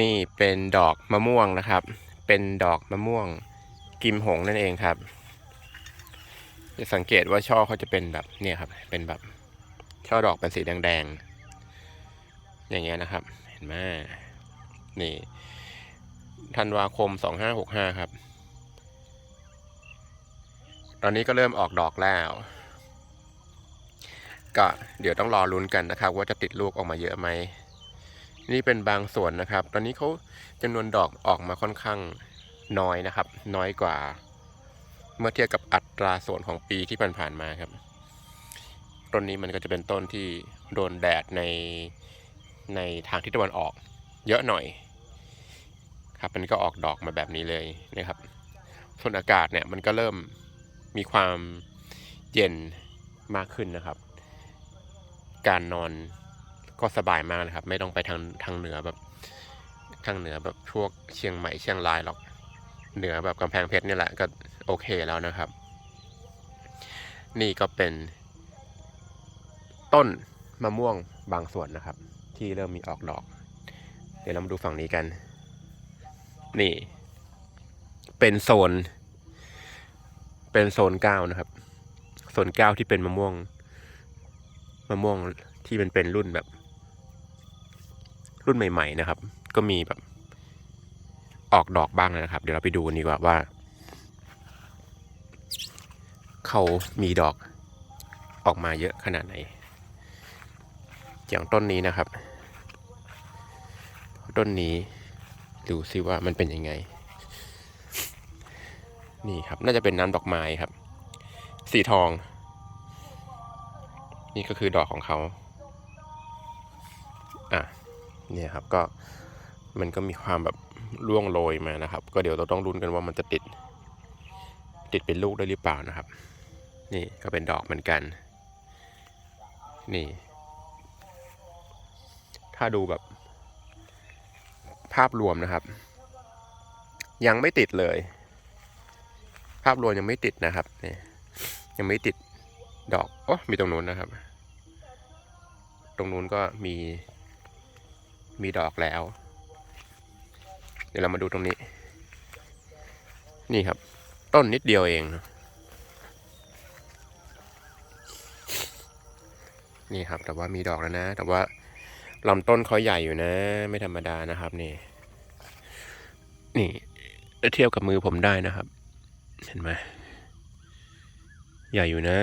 นี่เป็นดอกมะม่วงนะครับ เป็นดอกมะม่วงกิมหงนั่นเองครับ จะสังเกตว่าช่อเขาจะเป็นแบบเนี่ยครับ เป็นแบบช่อดอกเป็นสีแดงๆ อย่างเงี้ยนะครับ เห็นไหมนี่ธันวาคมสองห้าหกห้าครับ ตอนนี้ก็เริ่มออกดอกแล้ว ก็เดี๋ยวต้องรอลุ้นกันนะครับ ว่าจะติดลูกออกมาเยอะไหม นี่เป็นบางส่วนนะครับ ตอนนี้เขาจำนวนดอกออกมาค่อนข้างน้อยนะครับ น้อยกว่า เมื่อเทียบกับอัตราส่วนของปีที่ผ่านๆมาครับ ต้นนี้มันก็จะเป็นต้นที่โดนแดดในในทางทิศตะวันออก เยอะหน่อย ครับมันก็ออกดอกมาแบบนี้เลยนะครับ ส่วนอากาศเนี่ยมันก็เริ่มมีความเย็นมากขึ้นนะครับ การนอน ก็สบายมากเลยครับ ไม่ต้องไปทางทางเหนือแบบทางเหนือแบบพวกเชียงใหม่เชียงรายหรอกเหนือแบบกำแพงเพชรนี่แหละก็โอเคแล้วนะครับ นี่ก็เป็นต้นมะม่วงบางส่วนนะครับ ที่เริ่มมีออกดอก เดี๋ยวเรามาดูฝั่งนี้กัน นี่ เป็นโซน เป็นโซนเก้านะครับ โซนเก้าที่เป็นมะม่วง มะม่วงที่มันเป็นรุ่นแบบ รุ่นใหม่ ๆ นะครับ ก็มีแบบออกดอกบ้างนะครับ เดี๋ยวเราไปดูนดีกว่าว่า เขามีดอกออกมาเยอะขนาดไหน อย่างต้นนี้นะครับ ต้นนี้ดูซิว่ามันเป็นยังไง นี่ครับ น่าจะเป็นน้ำดอกไม้ครับ สีทอง นี่ก็คือดอกของเขา เนี่ยครับก็มันก็มีความแบบร่วงโรยมานะครับ ก็เดี๋ยวเราต้องลุ้นกันว่ามันจะติด ติดเป็นลูกได้หรือเปล่านะครับ นี่ก็เป็นดอกเหมือนกัน นี่ ถ้าดูแบบ ภาพรวมนะครับ ยังไม่ติดเลย ภาพรวมยังไม่ติดนะครับนี่ยยังไม่ติดดอกโอ้มีตรงนู้นนะครับ ตรงนู้นก็มี มีดอกแล้ว เดี๋ยวเรามาดูตรงนี้ นี่ครับ ต้นนิดเดียวเอง นี่ครับ แต่ว่ามีดอกแล้วนะ แต่ว่าลำต้นเขาใหญ่อยู่นะ ไม่ธรรมดานะครับนี่ นี่เทียบกับมือผมได้นะครับ เห็นไหมใหญ่อยู่นะ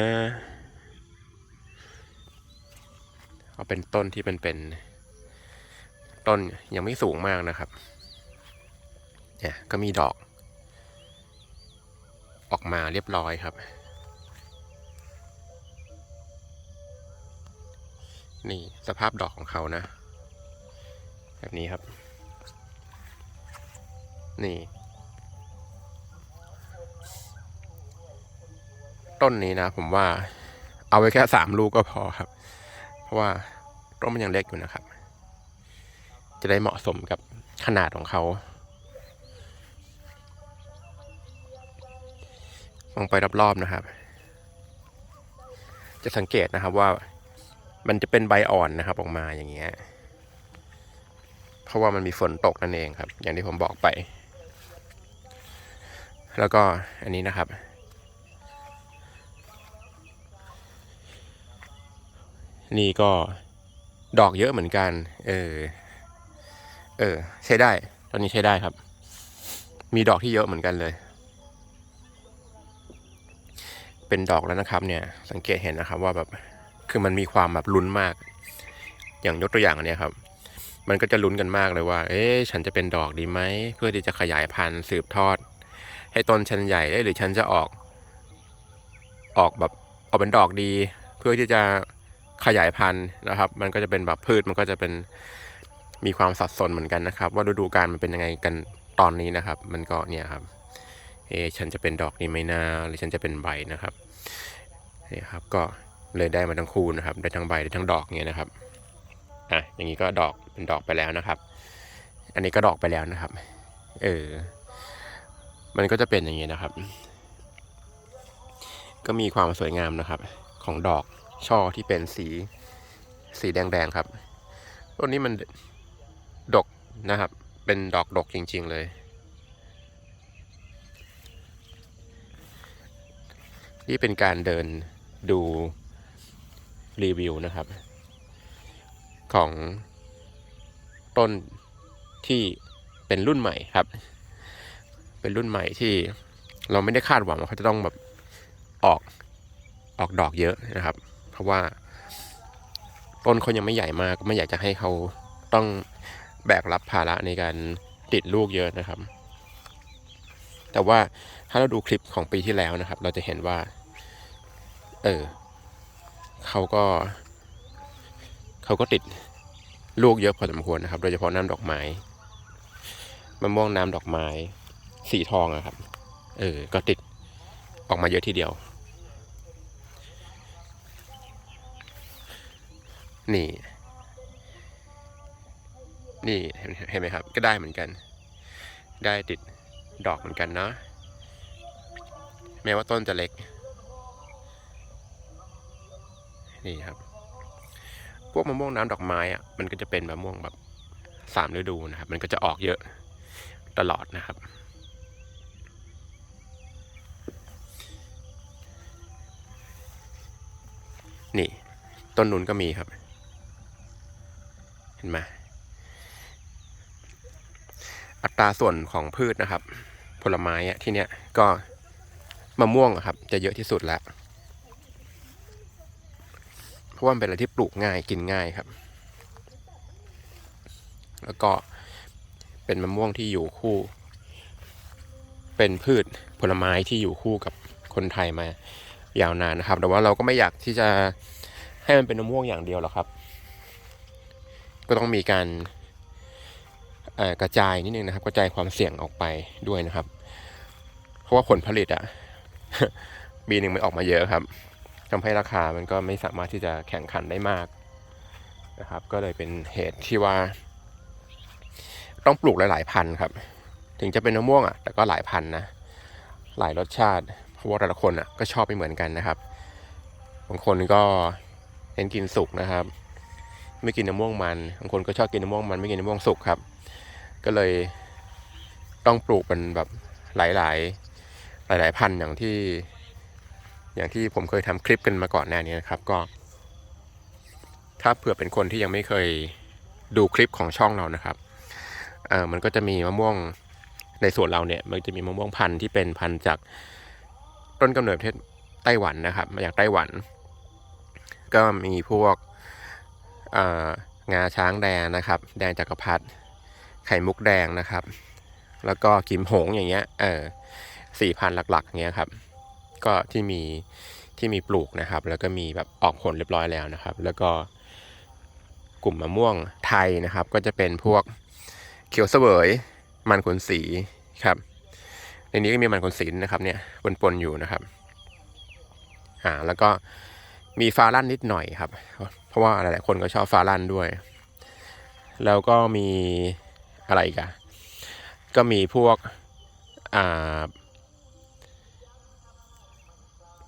เอาเป็นต้นที่เป็นเป็น ต้นยังไม่สูงมากนะครับ เนี่ยก็มีดอก ออกมาเรียบร้อยครับ นี่สภาพดอกของเขานะ แบบนี้ครับ นี่ ต้นนี้นะผมว่าเอาไว้แค่สามลูกก็พอครับ เพราะว่าต้นมันยังเล็กอยู่นะครับ จะได้เหมาะสมกับขนาดของเขามองไปรอบๆนะครับ จะสังเกตนะครับว่ามันจะเป็นใบอ่อนนะครับ ออกมาอย่างเงี้ย เพราะว่ามันมีฝนตกนั่นเองครับ อย่างที่ผมบอกไป แล้วก็อันนี้นะครับ นี่ก็ดอกเยอะเหมือนกัน เออ เออ ใช้ได้ ตอนนี้ใช้ได้ครับ มีดอกที่เยอะเหมือนกันเลย เป็นดอกแล้วนะครับ เนี่ย สังเกตเห็นนะครับ ว่าแบบคือมันมีความแบบลุ้นมาก อย่างยกตัวอย่างอันนี้ครับ มันก็จะลุ้นกันมากเลยว่า เอ๊ะฉันจะเป็นดอกดีไหมเพื่อที่จะขยายพันธุ์สืบทอด ให้ต้นฉันใหญ่ได้หรือฉันจะออก ออกแบบออกเป็นดอกดี เพื่อที่จะขยายพันธุ์นะครับ มันก็จะเป็นแบบพืชมันก็จะเป็น มีความสับสนเหมือนกันนะครับ ว่าฤดูกาลมันเป็นยังไงกันตอนนี้นะครับ มันก็เนี่ยครับ เอฉันจะเป็นดอกดีไหมนาหรือฉันจะเป็นใบนะครับนี่ครับก็เลยได้มาทั้งคู่นะครับ ได้ทั้งใบได้ทั้งดอกเงี้ยนะครับอะอย่างนี้ก็ดอกเป็นดอกไปแล้วนะครับ อันนี้ก็ดอกไปแล้วนะครับ เออมันก็จะเป็นอย่างนี้นะครับ ก็มีความสวยงามนะครับ ของดอกช่อที่เป็นสีสีแดงๆครับต้นนี้มัน ดกนะครับ เป็นดอกดกจริง ๆ เลย นี่เป็นการเดินดูรีวิวนะครับ ของต้นที่เป็นรุ่นใหม่ครับ เป็นรุ่นใหม่ที่เราไม่ได้คาดหวังว่าเขาจะต้องแบบออกออกดอกเยอะนะครับ เพราะว่าต้นเขายังไม่ใหญ่มากไม่อยากจะให้เขาต้อง แบกรับภาระในการติดลูกเยอะนะครับ แต่ว่าถ้าเราดูคลิปของปีที่แล้วนะครับ เราจะเห็นว่า เออเขาก็ เขาก็ติดลูกเยอะพอสมควรนะครับ โดยเฉพาะน้ำดอกไม้มะม่วงน้ำดอกไม้ สีทองอะครับ เออ ก็ติดออกมาเยอะทีเดียว นี่ นี่เห็นไหมครับ ก็ได้เหมือนกัน ได้ติดดอกเหมือนกันเนาะแม้ว่าต้นจะเล็ก นี่ครับ พวกมะม่วงน้ำดอกไม้อะมันก็จะเป็นมะม่วงแบบสามฤดูนะครับ มันก็จะออกเยอะตลอดนะครับ นี่ ต้นนุนก็มีครับ เห็นไหม อัตราส่วนของพืชนะครับ ผลไม้อะที่เนี้ยก็มะม่วงครับ จะเยอะที่สุดแล้วเพราะว่าเป็นอะไรที่ปลูกง่ายกินง่ายครับ แล้วก็เป็นมะม่วงที่อยู่คู่ เป็นพืชผลไม้ที่อยู่คู่กับคนไทยมายาวนานนะครับ แต่ว่าเราก็ไม่อยากที่จะให้มันเป็นมะม่วงอย่างเดียวหรอกครับ ก็ต้องมีการ กระจายนิดนึงนะครับ กระจายความเสี่ยงออกไปด้วยนะครับ เพราะว่าผลผลิตอะปีหนึ่งมันออกมาเยอะครับทำให้ราคามันก็ไม่สามารถที่จะแข่งขันได้มากนะครับ ก็เลยเป็นเหตุที่ว่า ต้องปลูกหลาย ๆ พันธุ์ครับ ถึงจะเป็นมะม่วงอะ แต่ก็หลายพันธุ์นะ หลายรสชาติ เพราะว่าแต่ละคนอะก็ชอบไม่เหมือนกันนะครับ บางคนก็เน้นกินสุกนะครับ ไม่กินมะม่วงมัน บางคนก็ชอบกินมะม่วงมันไม่กินมะม่วงสุกครับ ก็เลยต้องปลูกเป็นแบบหลายๆหลายๆพันธุ์อย่างที่ อย่างที่ผมเคยทำคลิปกันมาก่อนหน้านี้นะครับ ก็ ถ้าเผื่อเป็นคนที่ยังไม่เคยดูคลิปของช่องเรานะครับเออมันก็จะมีมะม่วงในสวนเราเนี่ย มันจะมีมะม่วงพันธุ์ที่เป็นพันธุ์จากต้นกำเนิดประเทศไต้หวันนะครับ มาจากไต้หวัน ก็มีพวกงาช้างแดงนะครับ แดงจักรพรรดิ ไข่มุกแดงนะครับ แล้วก็กิมหงอย่างเงี้ยเออสี่พันหลักๆอย่างเงี้ยครับ ก็ที่มีที่มีปลูกนะครับ แล้วก็มีแบบออกผลเรียบร้อยแล้วนะครับ แล้วก็กลุ่มมะม่วงไทยนะครับ ก็จะเป็นพวกเขียวเสวยมันขนสีครับ ในนี้ก็มีมันขนสีนะครับเนี่ยปนๆอยู่นะครับ อ่าแล้วก็มีฟาลั่นนิดหน่อยครับ เพราะว่าหลายๆคนก็ชอบฟาลั่นด้วย แล้วก็มี อะไรกอะก็มีพวก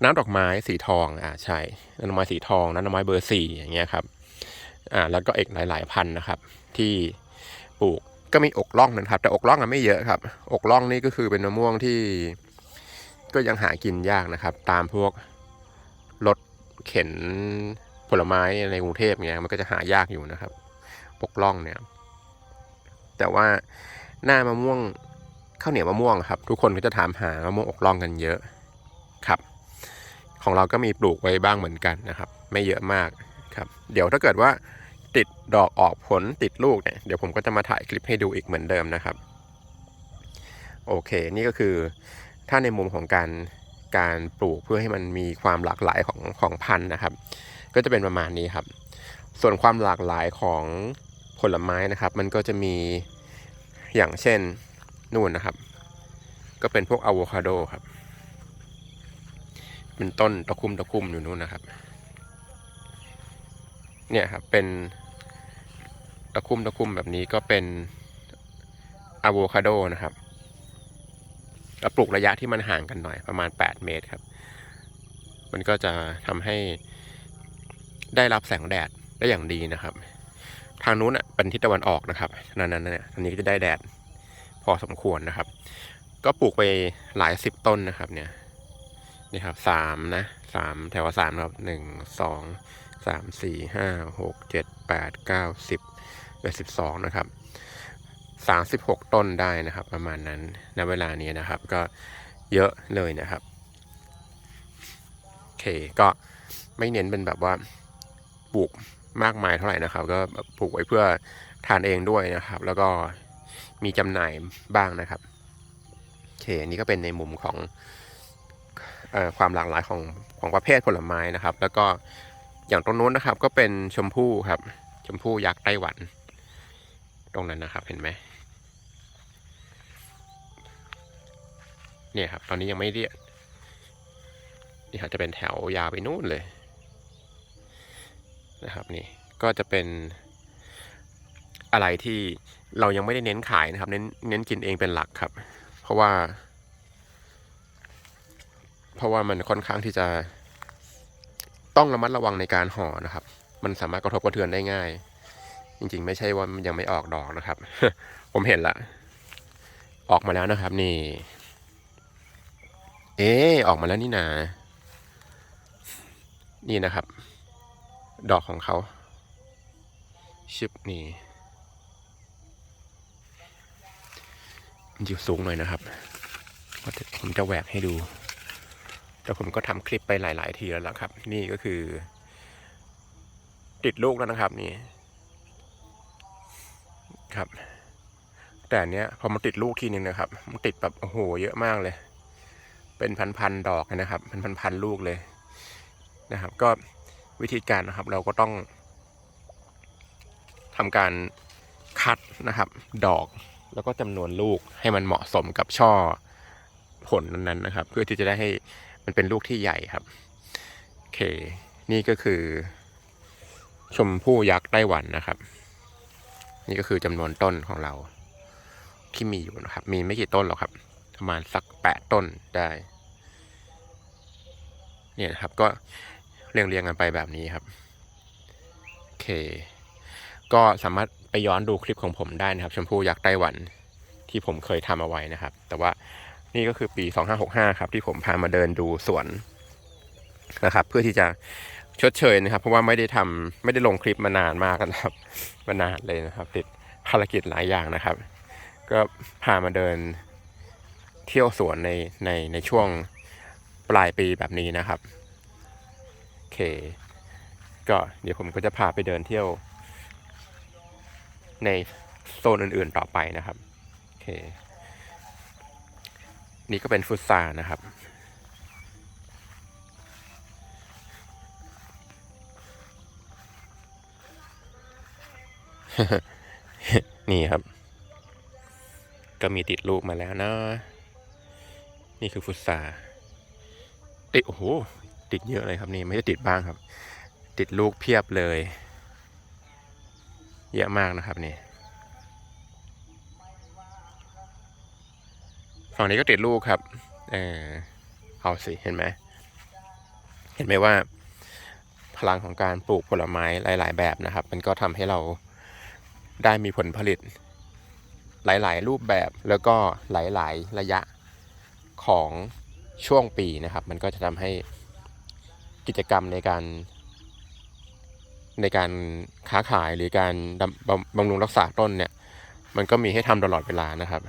น้ำดอกไม้สีทองอ่าใช่น้ำดอกไม้สีทองน้ำดอกไม้เบอร์สี่อย่างเงี้ยครับอ่าแล้วก็เอกหลาย ๆ พันนะครับ ที่ปลูกก็มีอกล่องนะครับ แต่อกล่องอะไม่เยอะครับ อกล่องนี่ก็คือเป็นมะม่วงที่ก็ยังหากินยากนะครับ ตามพวกรถเข็นผลไม้ในกรุงเทพเงี้ยมันก็จะหายากอยู่นะครับ อกล่องเนี่ย แต่ว่าหน้ามะม่วงข้าวเหนียวมะม่วงครับ ทุกคนก็จะถามหามะม่วงอกล่องกันเยอะครับ ของเราก็มีปลูกไว้บ้างเหมือนกันนะครับ ไม่เยอะมากครับ เดี๋ยวถ้าเกิดว่าติดดอกออกผลติดลูกเนี่ยเดี๋ยวผมก็จะมาถ่ายคลิปให้ดูอีกเหมือนเดิมนะครับ โอเค นี่ก็คือถ้าในมุมของการการปลูกเพื่อให้มันมีความหลากหลายของของพันธุ์นะครับ ก็จะเป็นประมาณนี้ครับ ส่วนความหลากหลายของ ผลไม้นะครับ มันก็จะมีอย่างเช่นนู่นนะครับ ก็เป็นพวกอะโวคาโดครับเป็นต้นตะคุ่มตะคุ่มอยู่นู่นนะครับ เนี่ยครับเป็นตะคุ่มตะคุ่มแบบนี้ก็เป็นอะโวคาโดนะครับแล้วปลูกระยะที่มันห่างกันหน่อยประมาณ 8 เมตรครับ มันก็จะทำให้ได้รับแสงแดดได้อย่างดีนะครับ ทางนู้นเป็นทิศตะวันออกนะครับฉะนั้นนั้นเนี่ยอันนี้ก็จะได้แดดพอสมควรนะครับ ก็ปลูกไปหลายสิบต้นนะครับ เนี่ยนี่ครับสามนะสามแถวสามครับหนึ่งสองสามสี่ห้าหกเจ็ดแปดเก้าสิบเอ็ดสิบสองนะครับสามสิบหกต้นได้นะครับ ประมาณนั้นณเวลานี้นะครับ ก็เยอะเลยนะครับโอเคก็ไม่เน้นเป็นแบบว่าปลูก มากมายเท่าไหร่นะครับ ก็ปลูกไว้เพื่อทานเองด้วยนะครับ แล้วก็มีจำหน่ายบ้างนะครับโอเคอันนี่ก็เป็นในมุมของออความหลากหลายของของประเภทผลไม้นะครับ แล้วก็อย่างตรงนู้นนะครับ ก็เป็นชมพู่ครับ ชมพู่ยักษ์ไต้หวัน ตรงนั้นนะครับ เห็นไหมเนี่ยครับ ตอนนี้ยังไม่เรียกนี่ครับจะเป็นแถวยาวไปนู่นเลย นะครับนี่ก็จะเป็นอะไรที่เรายังไม่ได้เน้นขายนะครับ เน้นเน้นกินเองเป็นหลักครับ เพราะว่า เพราะว่ามันค่อนข้างที่จะต้องระมัดระวังในการห่อนะครับ มันสามารถกระทบกระเทือนได้ง่าย จริงๆ ไม่ใช่ว่ามันยังไม่ออกดอกนะครับ ผมเห็นละออกมาแล้วนะครับ นี่ เอ๊ออกมาแล้วนี่นา นี่นะครับ ดอกของเขา ชิปนี่อยู่สูงหน่อยนะครับผมจะแหวกให้ดู แต่ผมก็ทำคลิปไปหลาย ๆ ทีแล้วล่ะครับ นี่ก็คือ ติดลูกแล้วนะครับนี่ครับ แต่เนี้ยพอมันติดลูกทีนึงนะครับ มันติดแบบโอ้โหเยอะมากเลย เป็นพันๆดอกนะครับเป็นพันๆลูกเลยนะครับ ก็ วิธีการนะครับ เราก็ต้องทำการคัดนะครับ ดอกแล้วก็จำนวนลูกให้มันเหมาะสมกับช่อผลนั้นๆนะครับ เพื่อที่จะได้ให้มันเป็นลูกที่ใหญ่ครับโอเค นี่ก็คือ ชมพู่ยักษ์ไต้หวันนะครับ นี่ก็คือจำนวนต้นของเรา ที่มีอยู่นะครับ มีไม่กี่ต้นหรอกครับ ประมาณสักแปดต้นได้ เนี่ยครับก็ เรียงเรียงกันไปแบบนี้ครับโอเค ก็สามารถไปย้อนดูคลิปของผมได้นะครับ ชมพู่ยักษ์ไต้หวันที่ผมเคยทำเอาไว้นะครับ แต่ว่านี่ก็คือปี 2565 ครับ ที่ผมพามาเดินดูสวนนะครับ เพื่อที่จะชดเชยนะครับ เพราะว่าไม่ได้ทำไม่ได้ลงคลิปมานานมากนะครับมานานเลยนะครับ ติดภารกิจหลายอย่างนะครับ ก็พามาเดินเที่ยวสวนในในในช่วงปลายปีแบบนี้นะครับ ก็เดี๋ยวผมก็จะพาไปเดินเที่ยว ในโซนอื่นๆต่อไปนะครับ โอเค นี่ก็เป็นฟุตซานะครับ นี่ครับ ก็มีติดลูกมาแล้วนะ นี่คือฟุตซาติดโอ้โห ติดเยอะเลยครับนี่ไม่ได้ติดบ้างครับ ติดลูกเพียบเลย เยอะมากนะครับนี่ฝั่งนี้ก็ติดลูกครับ เออเอาสิเห็นไหมเห็นไหมว่า พลังของการปลูกผลไม้หลาย ๆ แบบนะครับ มันก็ทำให้เราได้มีผลผลิต หลาย ๆ รูปแบบแล้วก็หลาย ๆ ระยะของช่วงปีนะครับ มันก็จะทำให้ กิจกรรมในการในการค้าขายหรือการบำรุงรักษาต้นเนี่ย มันก็มีให้ทำตลอดเวลานะครับ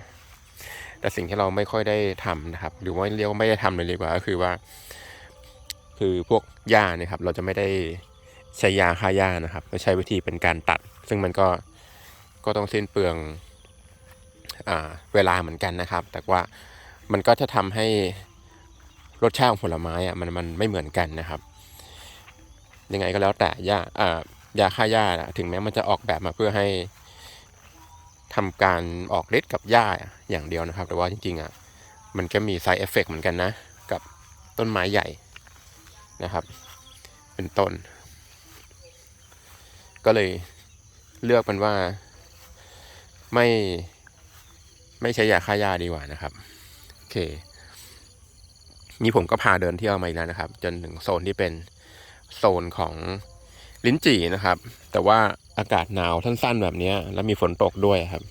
แต่สิ่งที่เราไม่ค่อยได้ทำนะครับ หรือว่าเรียกว่าไม่ได้ทำเลยดีกว่าก็คือว่า คือพวกหญ้าเนี่ยครับ เราจะไม่ได้ใช้ยาฆ่าหญ้านะครับเราใช้วิธีเป็นการตัด ซึ่งมันก็ก็ต้องสิ้นเปลืองอเวลาเหมือนกันนะครับ แต่ว่ามันก็จะทำให้รสชาติของผลไม้อะมันมันไม่เหมือนกันนะครับ ยังไงก็แล้วแต่ยาอ่ายาฆ่าหญ้าถึงแม้มันจะออกแบบมาเพื่อให้ทำการออกฤทธิ์กับหญ้าอย่างเดียวนะครับ แต่ว่าจริงๆอะมันก็มี side effect เหมือนกันนะ กับต้นไม้ใหญ่นะครับ เป็นต้น ก็เลยเลือกเป็นว่าไม่ไม่ใช้ยาฆ่าหญ้าดีกว่านะครับโอเค นี่ผมก็พาเดินเที่ยวมาอีกแล้วนะครับ จนถึงโซนที่เป็น โซนของลิ้นจี่นะครับ แต่ว่าอากาศหนาวสั้นๆแบบนี้แล้วมีฝนตกด้วยครับ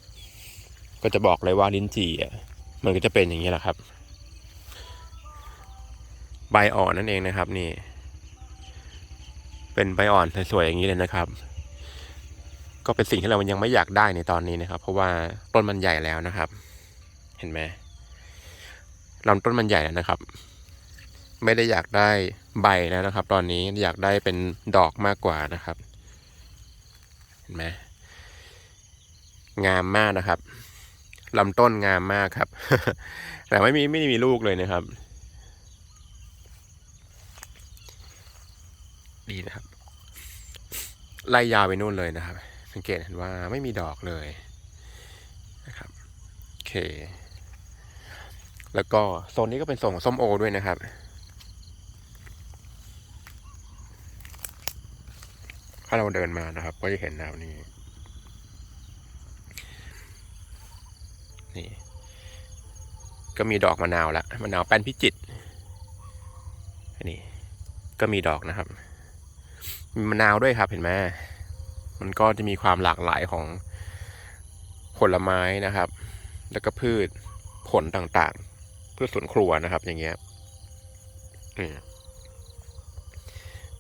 ก็จะบอกเลยว่าลิ้นจี่อะมันก็จะเป็นอย่างนี้แหละครับ ใบอ่อนนั่นเองนะครับ นี่ เป็นใบอ่อนสวยๆอย่างนี้เลยนะครับ ก็เป็นสิ่งที่เรายังไม่อยากได้ในตอนนี้นะครับ เพราะว่าต้นมันใหญ่แล้วนะครับ เห็นไหมลำต้นมันใหญ่แล้วนะครับ ไม่ได้อยากได้ ใบแล้วนะครับ ตอนนี้อยากได้เป็นดอกมากกว่านะครับ เห็นไหมงามมากนะครับลำต้นงามมากครับ แต่ไม่มีไม่มีลูกเลยนะครับดีนะครับไล่ยาวไปนู่นเลยนะครับ สังเกตเห็นว่าไม่มีดอกเลยนะครับโอเค แล้วก็โซนนี้ก็เป็นโซนของส้มโอด้วยนะครับ ถ้าเราเดินมานะครับ ก็จะเห็นแนวนี้ นี่ ก็มีดอกมะนาวแล้วมะนาวแป้นพิจิตรอันนี้ก็มีดอกนะครับ มีมะนาวด้วยครับเห็นไหมมันก็จะมีความหลากหลายของผลไม้นะครับ แล้วก็พืชผลต่างๆ พืชสวนครัวนะครับ อย่างเงี้ย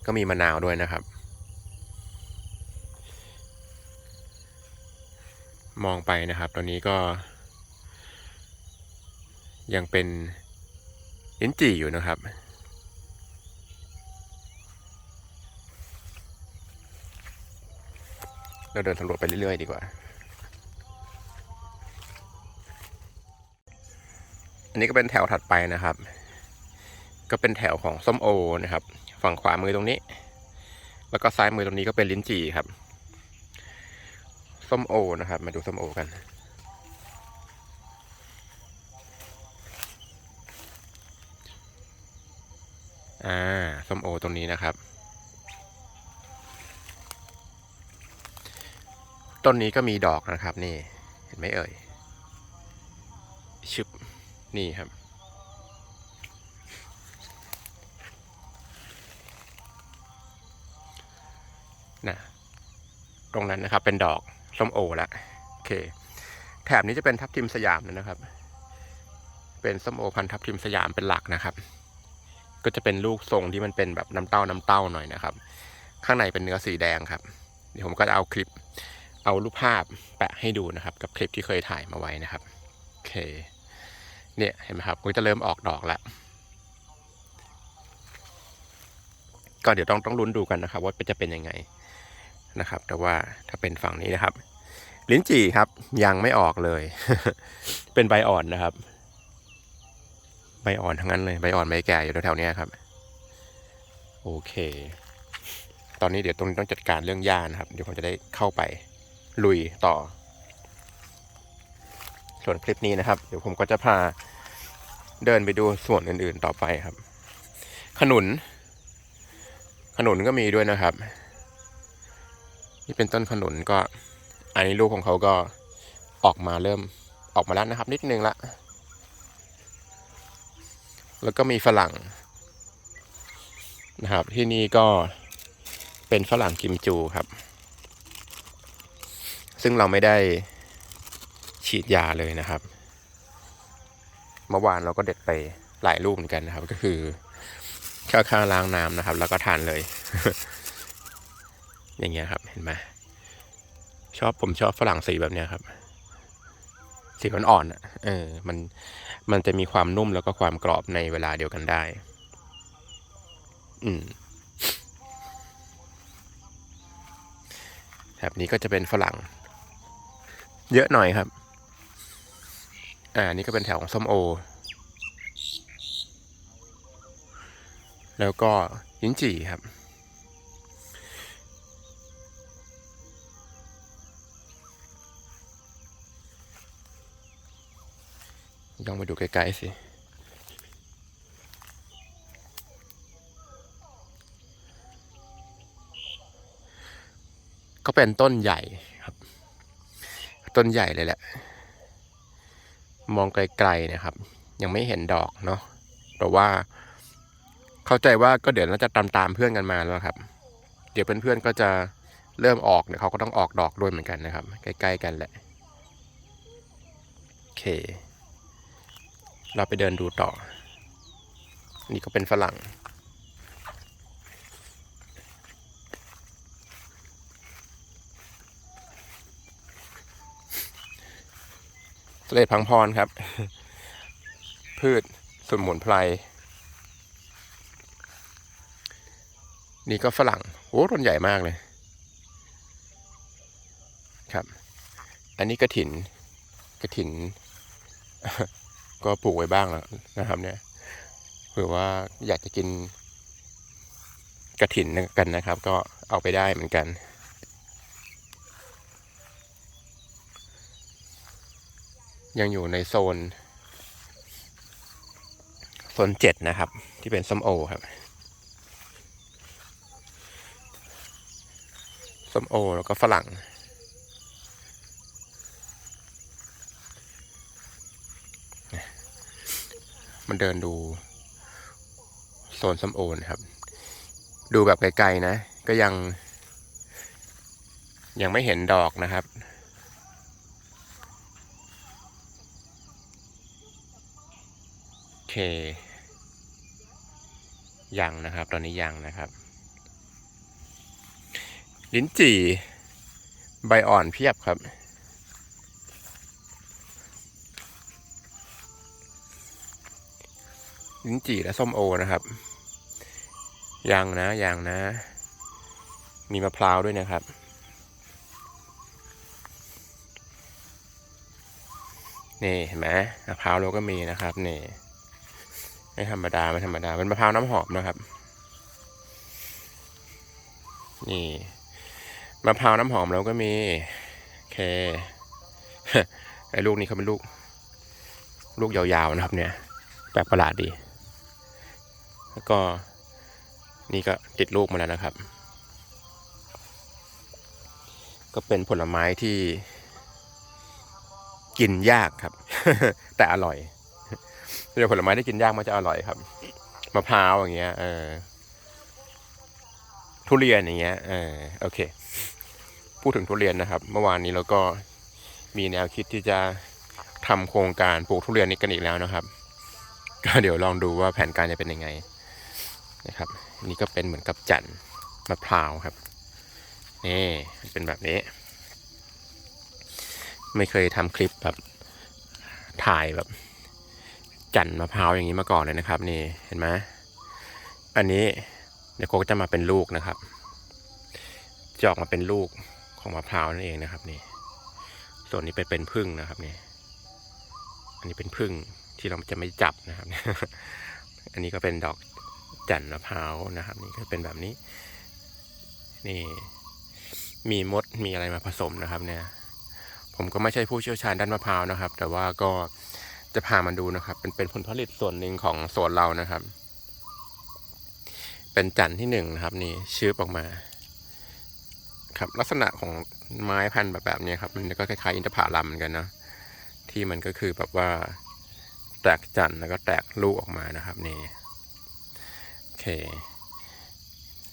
ก็มีมะนาวด้วยนะครับ มองไปนะครับ ตอนนี้ก็ ยังเป็นลิ้นจี่อยู่นะครับ เราเดินสำรวจไปเรื่อยๆ ดีกว่า อันนี้ก็เป็นแถวถัดไปนะครับ ก็เป็นแถวของส้มโอนะครับ ฝั่งขวามือตรงนี้ แล้วก็ซ้ายมือตรงนี้ก็เป็นลิ้นจี่ครับ ส้มโอนะครับ มาดูส้มโอกัน อ่า ส้มโอตรงนี้นะครับ ต้นนี้ก็มีดอกนะครับ นี่ เห็นไหมเอ่ย ชึบ นี่ครับนะตรงนั้นนะครับเป็นดอก ส้มโอแล้วโอเค แถบนี้จะเป็นทับทิมสยามนะครับ เป็นส้มโอพันทับทิมสยามเป็นหลักนะครับ ก็จะเป็นลูกทรงที่มันเป็นแบบน้ำเต้าน้ำเต้าหน่อยนะครับ ข้างในเป็นเนื้อสีแดงครับ เดี๋ยวผมก็จะเอาคลิปเอารูปภาพแปะให้ดูนะครับ กับคลิปที่เคยถ่ายมาไว้นะครับโอเค เนี่ยเห็นไหมครับก็จะเริ่มออกดอกแล้วก็เดี๋ยวต้องต้องลุ้นดูกันนะครับ ว่าจะเป็นยังไงนะครับ แต่ว่าถ้าเป็นฝั่งนี้นะครับ ลิ้นจี่ครับ ยังไม่ออกเลย เป็นใบอ่อนนะครับ ใบอ่อนทั้งนั้นเลย ใบอ่อนใบแก่อยู่แถวๆนี้ครับ โอเค ตอนนี้เดี๋ยวตรงนี้ต้องจัดการเรื่องหญ้านะครับ เดี๋ยวผมจะได้เข้าไป ลุยต่อ ส่วนคลิปนี้นะครับ เดี๋ยวผมก็จะพาเดินไปดูส่วนอื่นๆต่อไปครับ ขนุน ขนุนก็มีด้วยนะครับ นี่เป็นต้นขนุนก็ อันนี้ลูกของเขาก็ออกมาเริ่มออกมาแล้วนะครับ นิดนึงละ แล้วก็มีฝรั่งนะครับ ที่นี่ก็เป็นฝรั่งกิมจูครับ ซึ่งเราไม่ได้ฉีดยาเลยนะครับ เมื่อวานเราก็เด็ดไปหลายลูกเหมือนกันนะครับ ก็คือค่ค่าล้างน้ำนะครับ แล้วก็ทานเลย อย่างเงี้ยครับเห็นไหม ชอบผมชอบฝรั่งสีแบบเนี้ยครับ สีมันอ่อนอะเออ มันมันจะมีความนุ่มแล้วก็ความกรอบในเวลาเดียวกันได้ อืมแบบนี้ก็จะเป็นฝรั่ง เยอะหน่อยครับ อ่า นี่ก็เป็นแถวของส้มโอ แล้วก็ลิ้นจี่ครับ ลองไปดูใกล้ๆสิ ก็เป็นต้นใหญ่ครับ ต้นใหญ่เลยแหละ มองไกลๆนะครับ ยังไม่เห็นดอกเนาะแต่ว่า เข้าใจว่าก็เดี๋ยวน่าจะตามตามๆเพื่อนกันมาแล้วครับ เดี๋ยวเพื่อนๆก็จะเริ่มออกเนี่ยเขาก็ต้องออกดอกด้วยเหมือนกันนะครับ ใกล้ๆกันแหละ โอเค เราไปเดินดูต่อ นี่ก็เป็นฝรั่ง เสลดพังพรครับ พืชสมุนไพร นี่ก็ฝรั่ง โอ้ต้นใหญ่มากเลย ครับ อันนี้กระถินกระถิน ก็ปลูกไว้บ้างแล้วนะครับ เนี่ยเผื่อว่าอยากจะกินกระถินกันนะครับ ก็เอาไปได้เหมือนกัน ยังอยู่ในโซน โซนเจ็ดนะครับ ที่เป็นส้มโอครับส้มโอแล้วก็ฝรั่ง มันเดินดูโซนส้มโอนะครับ ดูแบบไกลๆนะ ก็ยัง ยังไม่เห็นดอกนะครับ โอเค ยังนะครับ ตอนนี้ยังนะครับ ลิ้นจี่ ใบอ่อนเพียบครับ ลิ้นจี่และส้มโอนะครับยังนะยังนะ มีมะพร้าวด้วยนะครับ นี่เห็นไหมมะพร้าวเราก็มีนะครับนี่ไม่ธรรมดาไม่ธรรมดาเป็นมะพร้าวน้ำหอมนะครับ นี่มะพร้าวน้ำหอมเราก็มีโอเคไอ้ลูกนี้เขาเป็นลูก ลูกยาวๆนะครับเนี่ยแปลกประหลาดดี แล้วก็นี่ก็ติดลูกมาแล้วนะครับ ก็เป็นผลไม้ที่กินยากครับ แต่อร่อยเรื่องผลไม้ที่กินยากมันจะอร่อยครับมะพร้าวอย่างเงี้ยเออทุเรียนอย่างเงี้ยเออโอเค พูดถึงทุเรียนนะครับ เมื่อวานนี้เราก็มีแนวคิดที่จะทำโครงการปลูกทุเรียนนี้กันอีกแล้วนะครับ ก็เดี๋ยวลองดูว่าแผนการจะเป็นยังไง นะครับนี่ก็เป็นเหมือนกับจันมะพร้าวครับนี่เป็นแบบนี้ ไม่เคยทำคลิปแบบถ่ายแบบจันมะพร้าวอย่างนี้มาก่อนเลยนะครับ นี่เห็นไหมอันนี้เดี๋ยวก็จะมาเป็นลูกนะครับจะออกมาเป็นลูกของมะพร้าวนั่นเองนะครับนี่ ส่วนนี้เป็นเป็นพึ่งนะครับนี่ อันนี้เป็นพึ่งที่เราจะไม่จับนะครับ อันนี้ก็เป็นดอก จันทร์มะพร้าวนะครับ นี่ก็เป็นแบบนี้ นี่ มีมดมีอะไรมาผสมนะครับเนี่ย ผมก็ไม่ใช่ผู้เชี่ยวชาญด้านมะพร้าวนะครับ แต่ว่าก็จะพามาดูนะครับ เป็นเป็นผลผลิตส่วนหนึ่งของสวนเรานะครับ เป็นจันทร์ที่หนึ่งนะครับ นี่ชื้อออกมา ครับ ลักษณะของไม้พันธุ์แบบแบบนี้ครับ มันก็คล้ายๆอินทผลัมเหมือนกันเนาะที่มันก็คือแบบว่าแตกจันทร์แล้วก็แตกลูกออกมานะครับ นี่ เค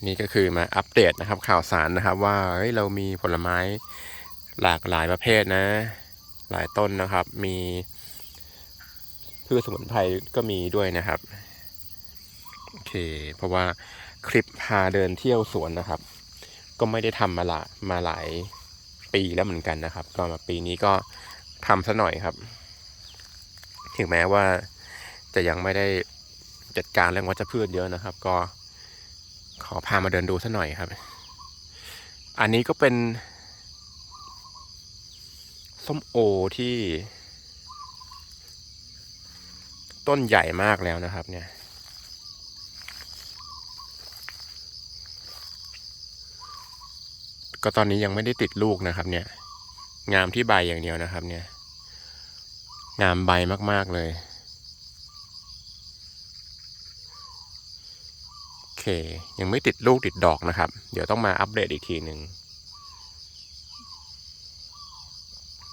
นี่ก็คือมาอัปเดตนะครับข่าวสารนะครับ ว่าเฮ้ยเรามีผลไม้หลากหลายประเภทนะ หลายต้นนะครับ มีพืชสมุนไพรก็มีด้วยนะครับโอเค เพราะว่าคลิปพาเดินเที่ยวสวนนะครับ ก็ไม่ได้ทำมาละมาหลายปีแล้วเหมือนกันนะครับ ก็มาปีนี้ก็ทำซะหน่อยครับ ถึงแม้ว่าจะยังไม่ได้ จัดการเรื่องวัชพืชเยอะนะครับ ก็ขอพามาเดินดูซะหน่อยครับ อันนี้ก็เป็น ส้มโอที่ ต้นใหญ่มากแล้วนะครับ เนี่ยก็ตอนนี้ยังไม่ได้ติดลูกนะครับ เนี่ย งามที่ใบอย่างเดียวนะครับ เนี่ย งามใบมากๆเลย โอเค ยังไม่ติดลูกติดดอกนะครับ เดี๋ยวต้องมาอัปเดตอีกทีหนึ่ง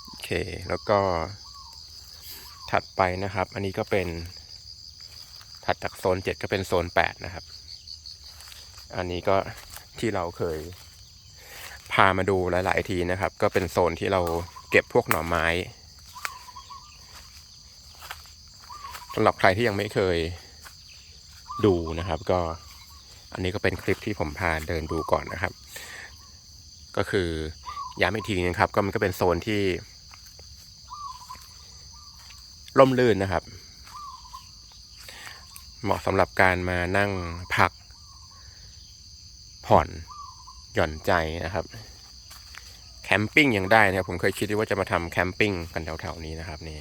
โอเค แล้วก็ถัดไปนะครับ อันนี้ก็เป็นถัดจากโซนเจ็ดก็เป็นโซนแปดนะครับ อันนี้ก็ที่เราเคยพามาดูหลาย ๆ ทีนะครับ ก็เป็นโซนที่เราเก็บพวกหน่อไม้สำหรับใครที่ยังไม่เคยดูนะครับ ก็ อันนี้ก็เป็นคลิปที่ผมพาเดินดูก่อนนะครับ ก็คือย้ำอีกทีนึงครับ ก็มันก็เป็นโซนที่ร่มรื่นนะครับ เหมาะสำหรับการมานั่งพัก ผ่อนหย่อนใจนะครับแคมปิ้งยังได้นะครับผมเคยคิดว่าจะมาทำแคมปิ้งกันแถวๆนี้นะครับนี่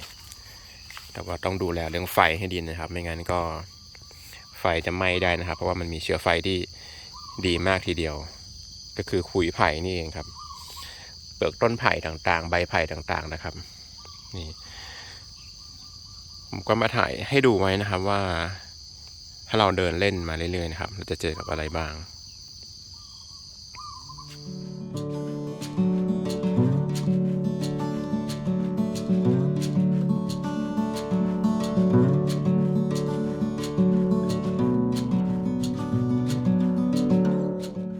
แต่ว่าต้องดูแลเรื่องไฟให้ดีนะครับ ไม่งั้นก็ ฟจะไหม้ได้นะครับ เพราะว่ามันมีเชื้อไฟที่ดีมากทีเดียว ก็คือขุยไผ่นี่เองครับ เปลือกต้นไผ่ต่างๆ ใบไผ่ต่างๆนะครับ นี่ผมก็มาถ่ายให้ดูไว้นะครับว่า ถ้าเราเดินเล่นมาเรื่อยๆนะครับ เราจะเจอกับอะไรบ้าง